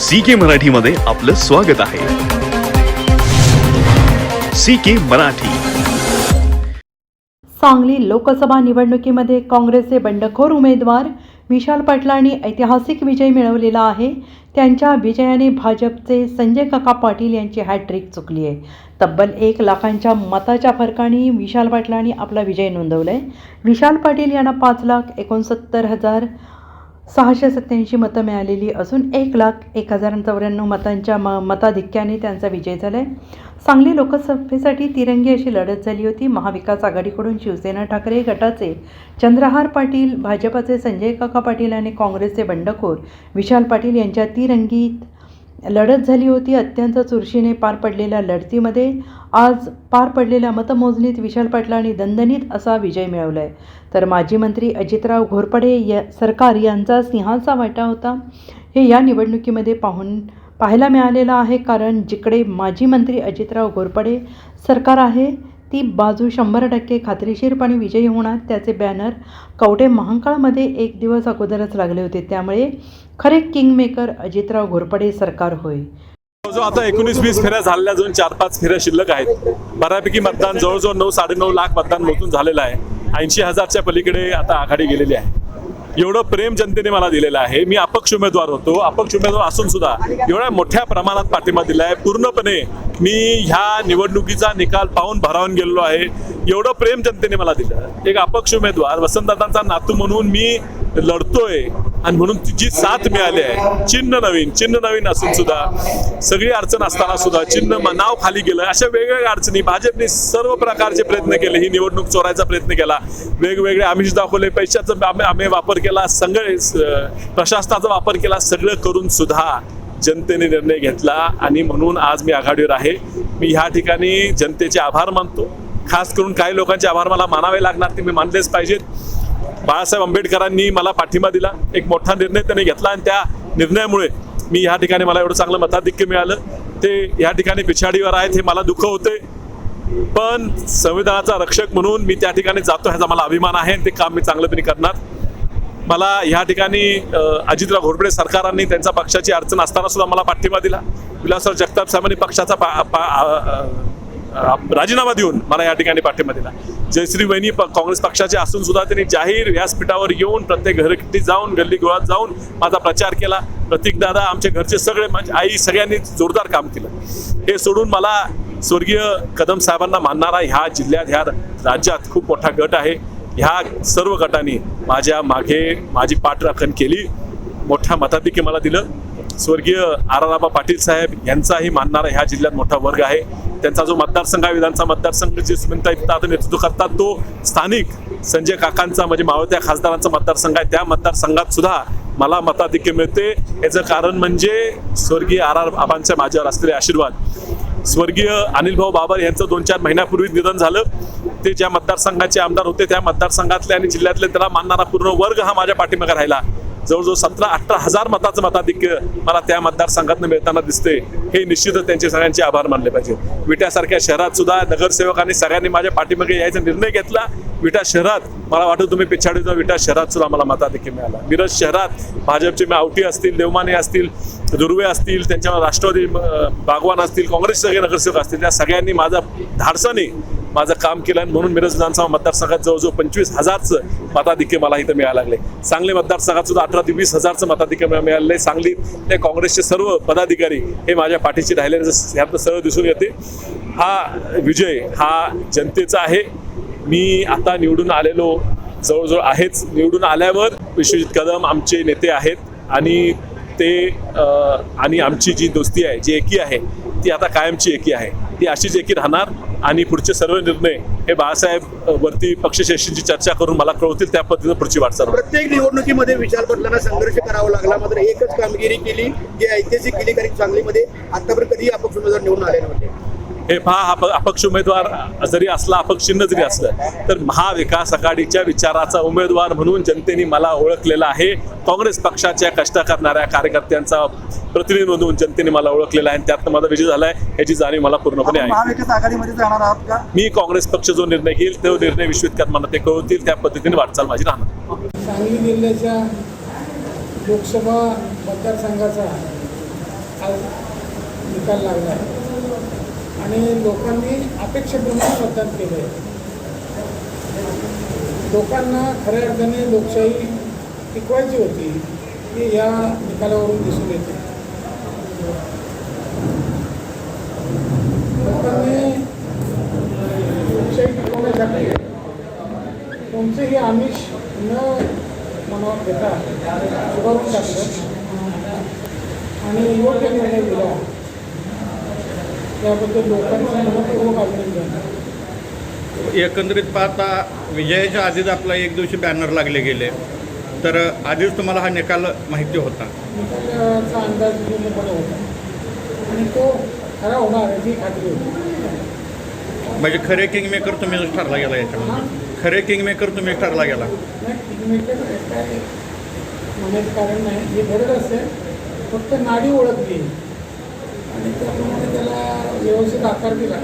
C के मराठीमध्ये आपलं स्वागत आहे. C K Marathi. Sangli Lok Sabha निवडणुकीमध्ये काँग्रेसचे बंडखोर उमेदवार विशाल पाटलांनी ऐतिहासिक विजय मिळवलेला आहे. त्यांच्या विजयाने भाजपचे संजय काका पाटील यांची हॅट्रिक चुकली आहे. तब्बल एक लाखांच्या मताच्या फरकाने विशाल पाटलांनी आपला विजय नोंदवला आहे विशाल पाटील यांना पाच लाख एकोणसत्तर हजार सहाशे सत्त्याऐंशी मतं मिळालेली असून एक लाख एक हजार चौऱ्याण्णव मतांच्या म मताधिक्याने त्यांचा विजय झाला आहे सांगली लोकसभेसाठी तिरंगी अशी लढत झाली होती. महाविकास आघाडीकडून शिवसेना ठाकरे गटाचे चंद्रहार पाटील भाजपाचे संजय काका पाटील आणि काँग्रेसचे बंडखोर विशाल पाटील यांच्या तिरंगीत लढत झाली होती. अत्यंत चुरशीने पार पडलेल्या लढतीमध्ये आज पार पडलेल्या मतमोजणीत विशाल पाटलांनी दणदणीत असा विजय मिळवला आहे तर माजी मंत्री अजितराव घोरपडे या सरकार यांचा सिंहाचा वाटा होता. हे या निवडणुकीमध्ये पाहून पाहायला मिळालेलं आहे. कारण जिकडे माजी मंत्री अजितराव घोरपडे सरकार आहे ती बाजू शंभर टक्के खात्रीशीरपणे विजयी होणार. त्याचे बॅनर कवडे महांकाळमध्ये एक दिवस अगोदरच लागले होते. त्यामुळे खरे किंगमेकर अजितराव घोरपडे सरकार होय. जो आता एकोणीस वीस फेऱ्या झालेल्या अजून चार पाच फेऱ्या शिल्लक आहेत. बऱ्यापैकी मतदान जवळजवळ नऊ साडेनऊ लाख मतदान मोजून झालेलं आहे. ऐंशी हजारच्या पलीकडे आता आघाडी गेलेली आहे. एवढं प्रेम जनतेने मला दिलेलं आहे. मी अपक्ष उमेदवार होतो. अपक्ष उमेदवार असून सुद्धा एवढ्या मोठ्या प्रमाणात पाठिंबा दिला आहे. पूर्णपणे मी ह्या निवडणुकीचा निकाल पाहून भरावून गेलेलो आहे. एवढं प्रेम जनतेने मला दिलं. एक अपक्ष उमेदवार वसंतदादांचा नातू म्हणून मी लढतोय. आणि म्हणून जी साथ मिळाली आहे चिन्ह नवीन चिन्ह नवीन असून सुद्धा सगळी अडचण असताना सुद्धा चिन्ह नाव खाली गेलं अशा वेगवेगळ्या अडचणी भाजपने सर्व प्रकारचे प्रयत्न केले ही निवडणूक चोरायचा प्रयत्न केला. वेगवेगळे आमिष दाखवले पैशाचा आम्ही आम्ही वापर केला सगळे प्रशासनाचा वापर केला सगळं करून सुद्धा जनतेने निर्णय घेतला आणि म्हणून आज मी आघाडीवर आहे. मी ह्या ठिकाणी जनतेचे आभार मानतो. खास करून काही लोकांचे आभार मला मानावे लागणार ते मी मानलेच पाहिजेत. बाळासाहेब आंबेडकरांनी मला पाठिंबा दिला. एक मोठा निर्णय त्यांनी घेतला आणि त्या निर्णयामुळे मी ह्या ठिकाणी मला एवढं चांगलं मताधिक्य मिळालं. ते ह्या ठिकाणी पिछाडीवर आहेत हे मला दुःख होते पण संविधानाचा रक्षक म्हणून मी त्या ठिकाणी जातो ह्याचा मला अभिमान आहे आणि ते काम मी चांगल्यापणे करणार. मला ह्या ठिकाणी अजितराव घोरपडे सरकारांनी त्यांच्या पक्षाची अडचण असताना सुद्धा मला पाठिंबा दिला. विलासराव जगताप साहेबांनी पक्षाचा पा- पा- राजीनामा देऊन मला या ठिकाणी पाठिंबा दिला. जयश्री वहिनी काँग्रेस पक्षाचे असून सुद्धा त्यांनी जाहीर व्यासपीठावर येऊन प्रत्येक घरगट्टी जाऊन गल्ली गोळात जाऊन माझा प्रचार केला. प्रतीक दादा आमच्या घरचे सगळे माझी आई सगळ्यांनी जोरदार काम केलं. हे सोडून मला स्वर्गीय कदम साहेबांना मानणारा ह्या जिल्ह्यात ह्या राज्यात खूप मोठा गट आहे. ह्या सर्व गटांनी माझ्या मागे माझी पाठराखण केली. मोठ्या मताधिक्य मला दिलं. स्वर्गीय आराराबा पाटील साहेब यांचाही मानणारा ह्या जिल्ह्यात मोठा वर्ग आहे. त्यांचा जो मतदारसंघ आहे विधानसभा मतदारसंघ जे सुमित्रा आता नेतृत्व करतात तो स्थानिक संजय काकांचा म्हणजे मावळत्या खासदारांचा मतदारसंघ आहे. त्या मतदारसंघात सुद्धा मला मताधिक्य मिळते. याचं कारण म्हणजे स्वर्गीय आर आर बाबांच्या माझ्यावर असलेले आशीर्वाद. स्वर्गीय अनिल भाऊ बाबर यांचं दोन चार महिन्यापूर्वी निधन झालं. ते ज्या मतदारसंघाचे आमदार होते त्या मतदारसंघातले आणि जिल्ह्यातले त्याला मानणारा पूर्ण वर्ग हा माझ्या पाठीमागे राहिला. जवळजवळ सतरा अठरा हजार मताचं मताधिक्य मला त्या मतदारसंघातनं मिळताना दिसते हे निश्चितच त्यांचे सगळ्यांचे आभार मानले पाहिजे. विट्यासारख्या शहरात सुद्धा नगरसेवकांनी सगळ्यांनी माझ्या पाठीमागे यायचा निर्णय घेतला. विटा शहरात मला वाटतं तुम्ही पिछाडीचा विटा शहरात सुद्धा मला मताधिक्य मिळाला. मिरज शहरात भाजपचे आवटी असतील देवमाने असतील दुर्वे असतील त्यांच्या राष्ट्रवादी बागवान असतील काँग्रेसचे सगळे नगरसेवक असतील त्या सगळ्यांनी माझा धाडसाने माझं काम केलं आणि म्हणून मिरज विधानसभा मतदारसंघात जवळजवळ पंचवीस हजारचं मताधिक्य मला इथं मिळायला लागले. सांगली मतदारसंघात सुद्धा अठरा ते वीस हजारचं मताधिक्य मला मिळालेलं आहे. सांगलीत ते काँग्रेसचे सर्व पदाधिकारी हे माझ्या पाठीशी राहिले ह्यात सरळ दिसून येते हा विजय हा जनतेचा आहे. मी आता निवडून आलेलो जवळजवळ आहेच. निवडून आल्यावर विश्वजित कदम आमचे नेते आहेत आणि ते आणि आमची जी दोस्ती आहे जी एकी आहे ती आता कायमची एकी आहे. ती अशीच एकी राहणार. आणि पुढचे सर्व निर्णय हे बाळासाहेब वरती पक्षश्रेष्ठींची चर्चा करून मला कळवतील त्या पद्धतीनं पुढची वाटचाल प्रत्येक निवडणुकीमध्ये विशाल बदलांना संघर्ष करावा लागला मात्र एकच कामगिरी केली जी ऐतिहासिक केली कारण सांगलीमध्ये आतापर्यंत कधी अपक्ष उमेदवार निवडून आले नव्हते. हे पहा अपक्ष उमेदवार जरी असला अपक्ष चिन्ह जरी असलं तर महाविकास आघाडीच्या विचाराचा उमेदवार म्हणून जनतेने मला ओळखलेला आहे. काँग्रेस पक्षाच्या कष्ट करणाऱ्या कार्यकर्त्यांचा प्रतिनिधी म्हणून जनतेने मला ओळखलेला आहे आणि त्यातनं माझा विजय झालाय याची जाणीव मला पूर्णपणे आहे. महाविकास आघाडीमध्ये जाणार आहात का? मी काँग्रेस पक्ष जो निर्णय घेईल तो निर्णय विश्वित करताना ते कळवतील त्या पद्धतीने वाटचाल माझी राहणार. सांगली जिल्ह्याच्या लोकसभा मतदारसंघाचा आज निकाल लागला आहे. आणि लोकांनी अपेक्षेप्रमाणे मतदान केलं आहे. लोकांना खऱ्या अर्थाने लोकशाही टिकवायची होती ही या निकालावरून दिसून येते. लोकांनी लोकशाही टिकवण्यासाठी कोणतेही आमिष न मनावर घेता सुधारून टाकलं आणि योग्य निर्णय दिला. त्याबद्दल लोकांचं मनपूर्वक अभिनंदन एकंदरीत पाहता विजयाच्या आधीच आपला एक दिवशी बॅनर लागले गेले. तर आधीच तुम्हाला हा निकाल माहिती होता. निकालाचा अंदाज पूर्णपणे होता. आणि तो खरा होणार याची खात्री होती. म्हणजे खरे किंगमेकर तुम्हीच ठरला गेला याच्यामध्ये. खरे किंगमेकर तुम्ही ठरला गेला. काय म्हणायचं कारण नाही हे घडत असेल फक्त नाडी ओळखली. आणि त्याप्रमाणे त्याला व्यवस्थित आकार दिला.